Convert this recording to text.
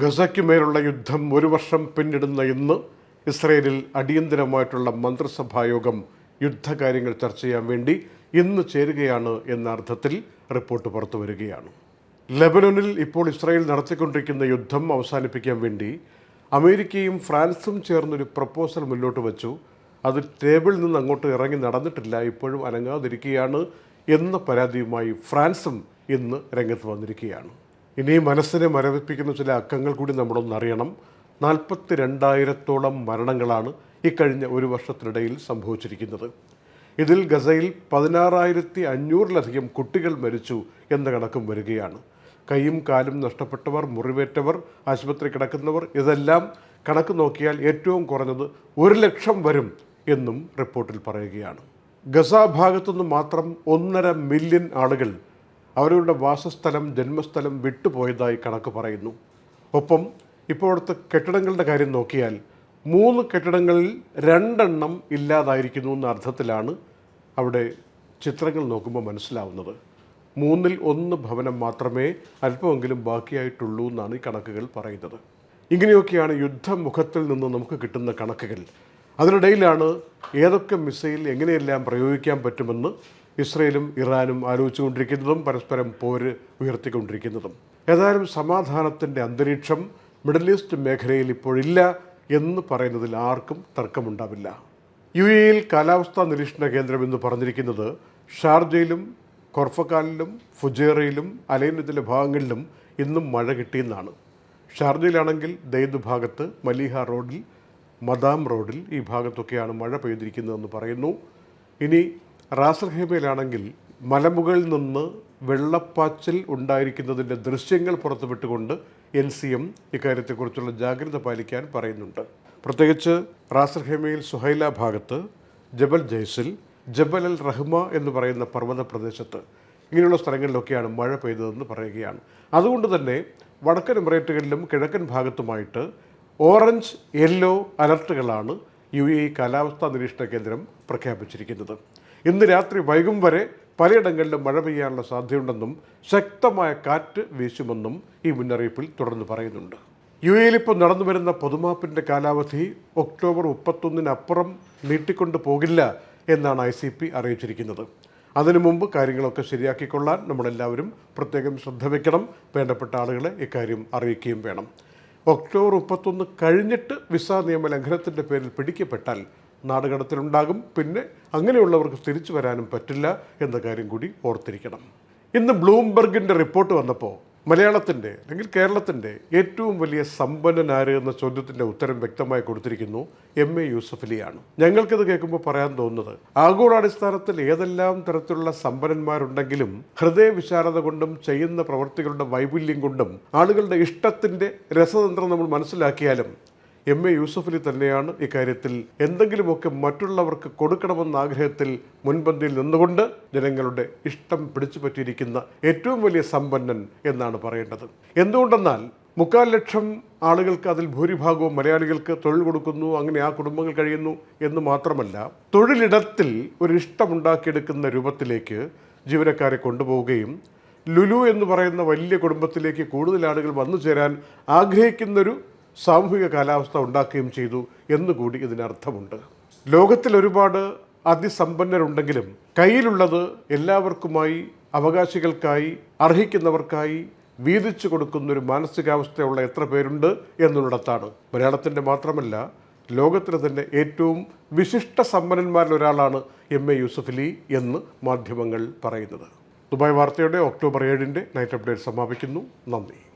ഗസയ്ക്ക് മേലുള്ള യുദ്ധം ഒരു വർഷം പിന്നിടുന്ന ഇന്ന് ഇസ്രയേലിൽ അടിയന്തരമായിട്ടുള്ള മന്ത്രിസഭായോഗം യുദ്ധകാര്യങ്ങൾ ചർച്ച ചെയ്യാൻ വേണ്ടി ഇന്ന് ചേരുകയാണ് എന്ന അർത്ഥത്തിൽ റിപ്പോർട്ട് പുറത്തു വരികയാണ്. ലെബനനിൽ ഇപ്പോൾ ഇസ്രയേൽ നടത്തിക്കൊണ്ടിരിക്കുന്ന യുദ്ധം അവസാനിപ്പിക്കാൻ വേണ്ടി അമേരിക്കയും ഫ്രാൻസും ചേർന്നൊരു പ്രപ്പോസൽ മുന്നോട്ട് വച്ചു. അത് ടേബിളിൽ നിന്ന് അങ്ങോട്ട് ഇറങ്ങി നടന്നിട്ടില്ല. ഇപ്പോഴും അനങ്ങാതിരിക്കുകയാണ് എന്ന പരാതിയുമായി ഫ്രാൻസും ഇന്ന് രംഗത്ത് വന്നിരിക്കുകയാണ്. ഇനി മനസ്സിനെ മരവിപ്പിക്കുന്ന ചില അക്കങ്ങൾ കൂടി നമ്മളൊന്നറിയണം നാൽപ്പത്തി രണ്ടായിരത്തോളം മരണങ്ങളാണ് ഇക്കഴിഞ്ഞ ഒരു വർഷത്തിനിടയിൽ സംഭവിച്ചിരിക്കുന്നത്. ഇതിൽ ഗസയിൽ പതിനാറായിരത്തി അഞ്ഞൂറിലധികം കുട്ടികൾ മരിച്ചു എന്ന കണക്കും വരികയാണ്. കൈയും കാലും നഷ്ടപ്പെട്ടവർ മുറിവേറ്റവർ ആശുപത്രി കിടക്കുന്നവർ ഇതെല്ലാം കണക്ക് നോക്കിയാൽ ഏറ്റവും കുറഞ്ഞത് ഒരു ലക്ഷം വരും എന്നും റിപ്പോർട്ടിൽ പറയുകയാണ്. ഗസ ഭാഗത്തുനിന്ന് മാത്രം ഒന്നര മില്യൺ ആളുകൾ അവരുടെ വാസസ്ഥലം ജന്മസ്ഥലം വിട്ടുപോയതായി കണക്ക് പറയുന്നു. ഒപ്പം ഇപ്പോഴത്തെ കെട്ടിടങ്ങളുടെ കാര്യം നോക്കിയാൽ മൂന്ന് കെട്ടിടങ്ങളിൽ രണ്ടെണ്ണം ഇല്ലാതായിരിക്കുന്നു എന്ന അർത്ഥത്തിലാണ് അവിടെ ചിത്രങ്ങൾ നോക്കുമ്പോൾ മനസ്സിലാവുന്നത്. മൂന്നിൽ ഒന്ന് ഭവനം മാത്രമേ അല്പമെങ്കിലും ബാക്കിയായിട്ടുള്ളൂ എന്നാണ് ഈ കണക്കുകൾ പറയുന്നത്. ഇങ്ങനെയൊക്കെയാണ് യുദ്ധമുഖത്തിൽ നിന്ന് നമുക്ക് കിട്ടുന്ന കണക്കുകൾ. അതിനിടയിലാണ് ഏതൊക്കെ മിസൈൽ എങ്ങനെയെല്ലാം പ്രയോഗിക്കാൻ പറ്റുമെന്ന് ഇസ്രയേലും ഇറാനും ആലോചിച്ചുകൊണ്ടിരിക്കുന്നതും പരസ്പരം പോര് ഉയർത്തിക്കൊണ്ടിരിക്കുന്നതും. ഏതായാലും സമാധാനത്തിന്റെ അന്തരീക്ഷം മിഡിൽ ഈസ്റ്റ് മേഖലയിൽ ഇപ്പോഴില്ല എന്ന് പറയുന്നതിൽ ആർക്കും തർക്കമുണ്ടാവില്ല. യു എയിൽ കാലാവസ്ഥാ നിരീക്ഷണ കേന്ദ്രം എന്ന് പറഞ്ഞിരിക്കുന്നത് ഷാർജയിലും കൊർഫക്കാലിലും ഫുജേറയിലും അലൈനത്തിലെ ഭാഗങ്ങളിലും ഇന്നും മഴ കിട്ടിയെന്നാണ്. ഷാർജയിലാണെങ്കിൽ ദൈദ് ഭാഗത്ത് മലീഹ റോഡിൽ മദാം റോഡിൽ ഈ ഭാഗത്തൊക്കെയാണ് മഴ പെയ്തിരിക്കുന്നതെന്ന് പറയുന്നു. ഇനി റാസൽഹേമയിലാണെങ്കിൽ മലമുകളിൽ നിന്ന് വെള്ളപ്പാച്ചിൽ ഉണ്ടായിരിക്കുന്നതിന്റെ ദൃശ്യങ്ങൾ പുറത്തുവിട്ടുകൊണ്ട് എൻ സി എം ഇക്കാര്യത്തെക്കുറിച്ചുള്ള ജാഗ്രത പാലിക്കാൻ പറയുന്നുണ്ട്. പ്രത്യേകിച്ച് റാസൽഹേമയിൽ സുഹൈല ഭാഗത്ത് ജബൽ ജയ്സിൽ ജബൽ അൽ റഹ്മ എന്ന് പറയുന്ന പർവത പ്രദേശത്ത് ഇങ്ങനെയുള്ള സ്ഥലങ്ങളിലൊക്കെയാണ് മഴ പെയ്തതെന്ന് പറയുകയാണ്. അതുകൊണ്ട് തന്നെ വടക്കൻ എമിറേറ്റുകളിലും കിഴക്കൻ ഭാഗത്തുമായിട്ട് ഓറഞ്ച് യെല്ലോ അലർട്ടുകളാണ് യു എ കാലാവസ്ഥാ നിരീക്ഷണ കേന്ദ്രം പ്രഖ്യാപിച്ചിരിക്കുന്നത്. ഇന്ന് രാത്രി വൈകും വരെ പലയിടങ്ങളിലും മഴ പെയ്യാനുള്ള സാധ്യതയുണ്ടെന്നും ശക്തമായ കാറ്റ് വീശുമെന്നും ഈ മുന്നറിയിപ്പിൽ തുടർന്ന് പറയുന്നുണ്ട്. യു എയിൽ ഇപ്പോൾ നടന്നു വരുന്ന പൊതുമാപ്പിന്റെ കാലാവധി ഒക്ടോബർ മുപ്പത്തൊന്നിനപ്പുറം നീട്ടിക്കൊണ്ടു പോകില്ല എന്നാണ് ഐ സി പി അറിയിച്ചിരിക്കുന്നത്. അതിനു മുമ്പ് കാര്യങ്ങളൊക്കെ ശരിയാക്കിക്കൊള്ളാൻ നമ്മളെല്ലാവരും പ്രത്യേകം ശ്രദ്ധ വയ്ക്കണം വേണ്ടപ്പെട്ട ആളുകളെ ഇക്കാര്യം അറിയിക്കുകയും വേണം. ഒക്ടോബർ മുപ്പത്തൊന്ന് കഴിഞ്ഞിട്ട് വിസ നിയമ ലംഘനത്തിന്റെ പേരിൽ പിടിക്കപ്പെട്ടാൽ നാടുകടത്തിലുണ്ടാകും. പിന്നെ അങ്ങനെയുള്ളവർക്ക് തിരിച്ചു വരാനും പറ്റില്ല എന്ന കാര്യം കൂടി ഓർത്തിരിക്കണം. ഇന്ന് ബ്ലൂംബർഗിന്റെ റിപ്പോർട്ട് വന്നപ്പോൾ മലയാളത്തിന്റെ അല്ലെങ്കിൽ കേരളത്തിന്റെ ഏറ്റവും വലിയ സമ്പന്നനാര് എന്ന ചോദ്യത്തിന്റെ ഉത്തരം വ്യക്തമായി കൊടുത്തിരിക്കുന്നു എം എ യൂസഫലിയാണ് ഞങ്ങൾക്കിത് കേൾക്കുമ്പോൾ പറയാൻ തോന്നുന്നത് ആഗോളാടിസ്ഥാനത്തിൽ ഏതെല്ലാം തരത്തിലുള്ള സമ്പന്നന്മാരുണ്ടെങ്കിലും ഹൃദയവിശാലത കൊണ്ടും ചെയ്യുന്ന പ്രവൃത്തികളുടെ വൈപുല്യം കൊണ്ടും ആളുകളുടെ ഇഷ്ടത്തിന്റെ രസതന്ത്രം നമ്മൾ മനസ്സിലാക്കിയാലും എം എ യൂസഫലി തന്നെയാണ് ഇക്കാര്യത്തിൽ എന്തെങ്കിലുമൊക്കെ മറ്റുള്ളവർക്ക് കൊടുക്കണമെന്ന ആഗ്രഹത്തിൽ മുൻപന്തിയിൽ നിന്നുകൊണ്ട് ജനങ്ങളുടെ ഇഷ്ടം പിടിച്ചു പറ്റിയിരിക്കുന്ന ഏറ്റവും വലിയ സമ്പന്നൻ എന്നാണ് പറയേണ്ടത്. എന്തുകൊണ്ടെന്നാൽ മുക്കാൽ ലക്ഷം ആളുകൾക്ക് അതിൽ ഭൂരിഭാഗവും മലയാളികൾക്ക് തൊഴിൽ കൊടുക്കുന്നു അങ്ങനെ ആ കുടുംബങ്ങൾ കഴിയുന്നു എന്ന് മാത്രമല്ല തൊഴിലിടത്തിൽ ഒരു ഇഷ്ടമുണ്ടാക്കിയെടുക്കുന്ന രൂപത്തിലേക്ക് ജീവനക്കാരെ കൊണ്ടുപോവുകയും ലുലു എന്ന് പറയുന്ന വലിയ കുടുംബത്തിലേക്ക് കൂടുതൽ ആളുകൾ വന്നു ചേരാൻ ആഗ്രഹിക്കുന്നൊരു സാമൂഹിക കാലാവസ്ഥ ഉണ്ടാക്കുകയും ചെയ്തു എന്നുകൂടി ഇതിനർത്ഥമുണ്ട് ലോകത്തിൽ ഒരുപാട് അതിസമ്പന്നരുണ്ടെങ്കിലും കയ്യിലുള്ളത് എല്ലാവർക്കുമായി അവകാശികൾക്കായി അർഹിക്കുന്നവർക്കായി വീതിച്ചു കൊടുക്കുന്ന ഒരു മാനസികാവസ്ഥയുള്ള എത്ര പേരുണ്ട് എന്നുള്ളിടത്താണ്. മലയാളത്തിന്റെ മാത്രമല്ല ലോകത്തിലെ തന്നെ ഏറ്റവും വിശിഷ്ട സമ്പന്നന്മാരിൽ ഒരാളാണ് എം എ യൂസഫലി എന്ന് മാധ്യമങ്ങൾ പറയുന്നത്. ദുബായ് വാർത്തയുടെ ഒക്ടോബർ ഏഴിന്റെ നൈറ്റ് അപ്ഡേറ്റ് സമാപിക്കുന്നു. നന്ദി.